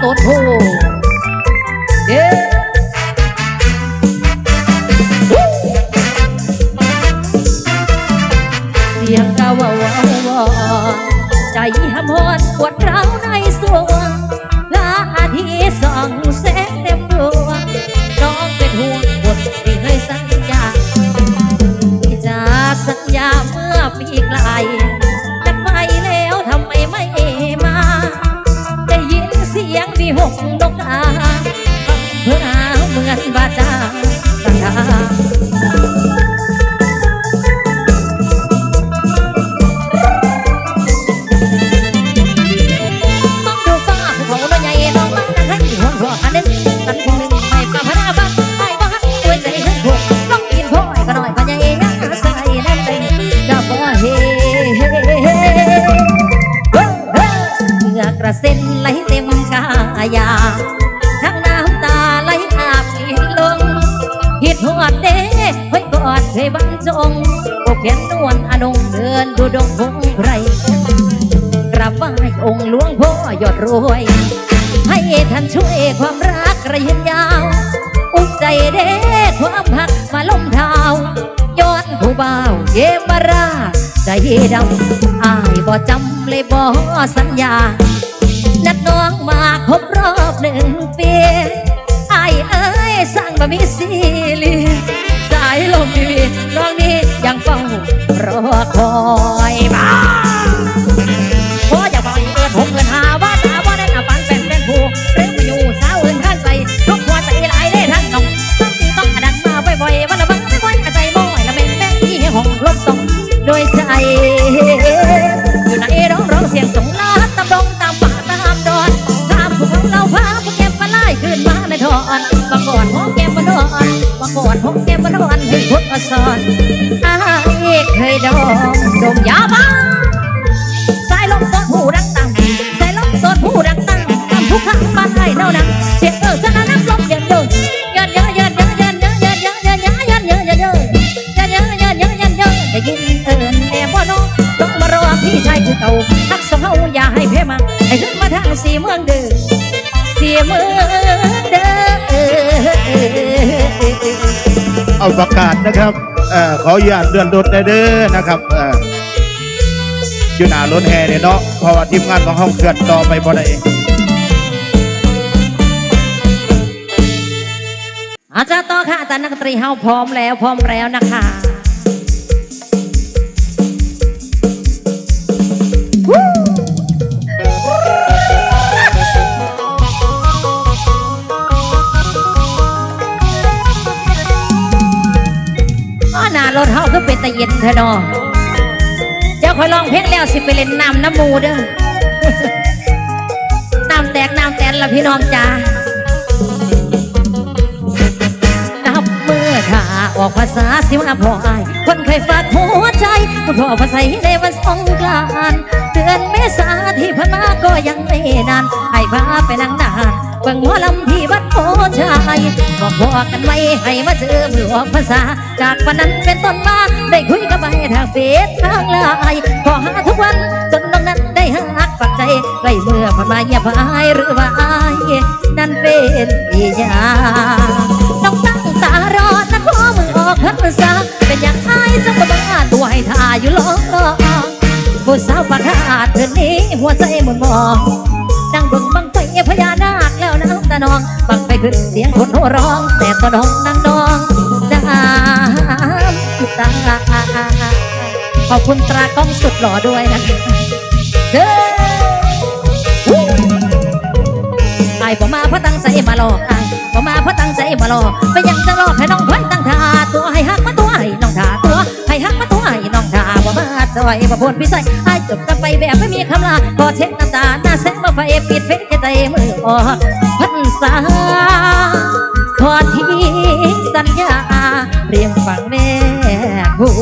โตโทเด้เสียงกะว่าวาวาใจหำหอนปวดร้าวในสวงลาอาทิตย์สองแสง ระเซ็นไหลเต็มกายาทั้งน้ำตาไหลอาบลินลงหิดหัวเด้เฮ้ยกอดเฮ้ยบรรจงโอเขียนนวลอนงเดินดูดงพงไรกราบไหว้องค์หลวงพ่อยอดรวย ให้ท่านช่วยความ รักระยาว อุกใจเด้ความหักมาล้มเท้าย้อนผู้บ่าวเยมาราใจดำอายบ่จำเลยบ่สัญญา นัดน้องมาครบรอบหนึ่งปีไอ้ายเอ้ยสร้างมามีซีรีส์สายลมดีวีน้องนี้ยังเฝ้ารอคอย ห้องลมตรงโดยใจ อยู่ไหนร้องร้องเสียงสงลาตำดงตามป่าตามดอนตามภูเขาเราพาพวกแกมาไล่ขึ้นมาในทอนมาก่อนห้องแกมานอนมาก่อนห้องแกมานอนให้พุทธสอนอ้ายเคยดองดมยาบ้าสายลมโซนหูดังตังสายลมโซนหูดังตังตามทุกครั้งบ้านไทยเน่านังเสียงเออสนั่นน้ำลมเย็นเดินยันยอะยันเยอะยันยันยันยันยันยันเยอะยัน ได้ยินเอิญแม่พ่อน้องต้องมารอพี่ชายคือเก่าทักสองเฮาอย่าให้เพมาให้ขึ้นมาทางสี่เมืองเด้อสี่เมืองเด้อเอาประกาศนะครับเอ่อขออนุญาตเลื่อนรถได้เด้อนะครับเอ่ออยู่หน้ารถแห่เนี่ยเนาะเพราะว่าทีมงานของห้องเคลื่อนต่อไปบ่ได้อาจารย์ต่อค่ะอาจารย์นักดนตรีเฮาพร้อมแล้วพร้อมแล้วนะคะ เฮาคือเป็นตะเย็นเถอะเนาะเจ้าคอยลองเพลงแล้วสิไปเล่นน้ำน้ำมูเด้อน้ำแตกน้ำแตนละพี่น้องจ้านับมือถ้าออกภาษาสิว่าพ่ออาย คนเคยฝากหัวใจคุณพ่อภาษาในวันสงกรานต์เดือนเมษาที่ผ่านมาก็ยังไม่นานให้พาไปนั่งนานเบิ่งหมอลำ บอกพอกันไว้ให้มาเจอมือออกภาษา จากวันนั้นเป็นต้นมาได้คุยกับไปทางเฟซทางไลน์ขอหาทุกวันจนน้องนั้นได้หักปักใจใกล้เมื่อผ่านมาเงียบหายหรือว่าอายนั่นเป็นอีหยังต้องตั้งตารอนะขอมือออกพรรษาเป็นอย่างอายจังบ่บ้าตัวให้ทาอยู่ลองผู้สาวปากขาดเธอนี้หัวใจหมุนมองดังเบิ่งบังไฟพญานาคแล้วน้ำตาน้อง ขึ้นเสียงคนโหร้อง แต่ตะน้องนางน้องน้ำตาขอบคุณตรากล้องสุดหล่อด้วยนะเด้อไอ้บ่มาเพราะตั้งใจมาหลอกไอ้บ่มาเพราะตั้งใจมาหลอกไปยังจะหลอกให้น้องคอยตั้งท่าตัวให้หักมาตัวให้น้องท่าตัวให้หักมาตัวให้น้องท่าบ่มาจอยบ่พ้นพิสัยไอ้จบกันไปแบบไม่มีคำลาพอเช็ดน้ำตาหน้าแสงมาไฟปิดเฟซใจมือออกพัน สาทอดทิ้งสัญญา เรียงฝั่งแม่ผู้